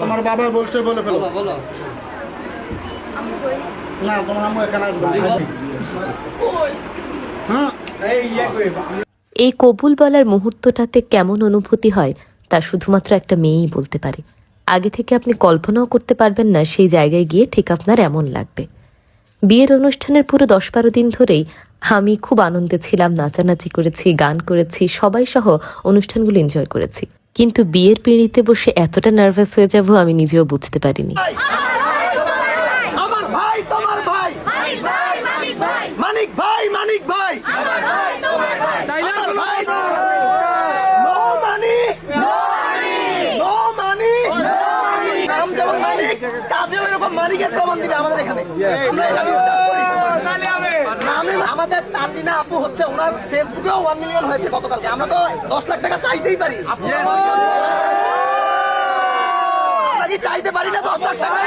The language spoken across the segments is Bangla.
তোমার বাবা বলছে বলে ফেলো। না তোমার আম্মু এখানে আসবে। হ্যাঁ এই কবুল বলার মুহূর্তটাতে কেমন অনুভূতি হয় তা শুধুমাত্র একটা মেয়েই বলতে পারে। আগে থেকে আপনি কল্পনাও করতে পারবেন না সেই জায়গায় গিয়ে ঠিক আপনার এমন লাগবে। বিয়ের অনুষ্ঠানের পুরো দশ বারো দিন ধরেই আমি খুব আনন্দে ছিলাম নাচানাচি করেছি গান করেছি সবাই সহ অনুষ্ঠানগুলো এনজয় করেছি। কিন্তু বিয়ের পিঁড়িতে বসে এতটা নার্ভাস হয়ে যাব আমি নিজেও বুঝতে পারিনি। আমার ভাই তোমার ভাই। মানিক ভাই মানিক ভাই আমার ভাই নো মানিক নো মানিক নাম যেমন মানিক কাজেও এরকম মালিকের প্রমাণ দিবে আমাদের এখানে। আমাদের তার তাতিনা আপু হচ্ছে ওনার ফেসবুকেও ওয়ান মিলিয়ন হয়েছে গতকালকে। আমরা তো দশ লাখ টাকা চাইতেই পারি। আমরা কি চাইতে পারি না দশ লাখ টাকা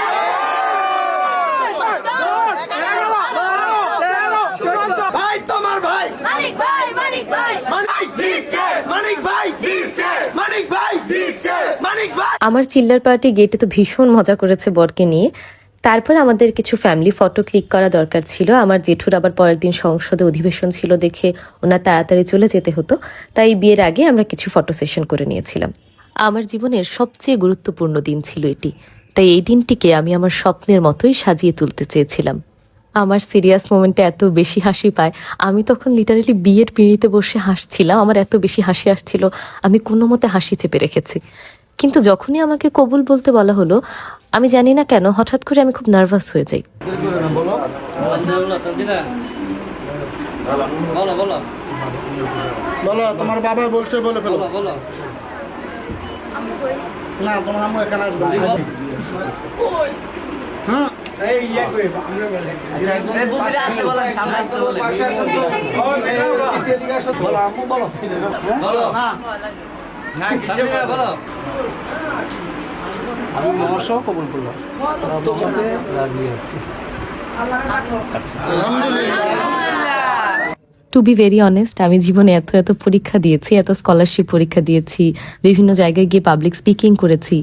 ভাই তোমার ভাই মানিক ভাই মানিক ভাই মানিক দিচ্ছে মানিক ভাই দিচ্ছে মানিক ভাই দিচ্ছে মানিক ভাই আমার চিল্লার পার্টি গেটে তো ভীষণ মজা করেছে বরকে নিয়ে। তারপর আমাদের কিছু ফ্যামিলি ফটো ক্লিক করা দরকার ছিল। আমার জেঠুর আবার পরের দিন সংসদে অধিবেশন ছিল দেখে ওনার তাড়াতাড়ি চলে যেতে হতো। তাই বিয়ের আগে আমরা কিছু ফটো সেশন করে নিয়েছিলাম। আমার জীবনের সবচেয়ে গুরুত্বপূর্ণ দিন ছিল এটি। তাই এই দিনটিকে আমি আমার স্বপ্নের মতোই সাজিয়ে তুলতে চেয়েছিলাম। আমার সিরিয়াস মোমেন্টে এত বেশি হাসি পায়। আমি তখন লিটারালি বিয়ের পিঁড়িতে বসে হাসছিলাম। আমার এত বেশি হাসি আসছিল। আমি কোনো মতে হাসি চেপে রেখেছি। কিন্তু যখনই আমাকে কবুল বলতে বলা হলো আমি জানি না কেন হঠাৎ করে আমি খুব নার্ভাস হয়ে যাই। বলো তোমার বাবা বলছে বলে ফেলো। বলো বলো। না তোমার আম্মু এখানে আসবে। হ্যাঁ। বলো। না তানজিলা বলো। আমি কবুল করলাম। টু বি ভেরি অনেস্ট আমি জীবনে এত এত পরীক্ষা দিয়েছি, এত স্কলারশিপ পরীক্ষা দিয়েছি, বিভিন্ন জায়গায় গিয়ে পাবলিক স্পিকিং করেছি।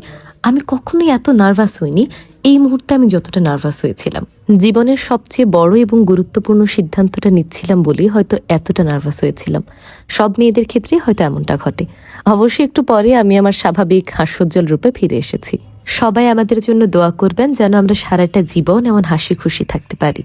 আমি কখনোই এত নার্ভাস হইনি। এই মুহূর্তে আমি যতটা নার্ভাস হয়েছিলাম। জীবনের সবচেয়ে বড় এবং গুরুত্বপূর্ণ সিদ্ধান্তটা নিচ্ছিলাম বলেই হয়তো এতটা নার্ভাস হয়েছিলাম। সব মেয়েদের ক্ষেত্রে হয়তো এমনটা ঘটে। অবশ্যই একটু পরে আমি আমার স্বাভাবিক হাস্যোজ্জ্বল রূপে ফিরে এসেছি। সবাই আমাদের জন্য দোয়া করবেন যেন আমরা সারাটা জীবন এমন হাসি খুশি থাকতে পারি।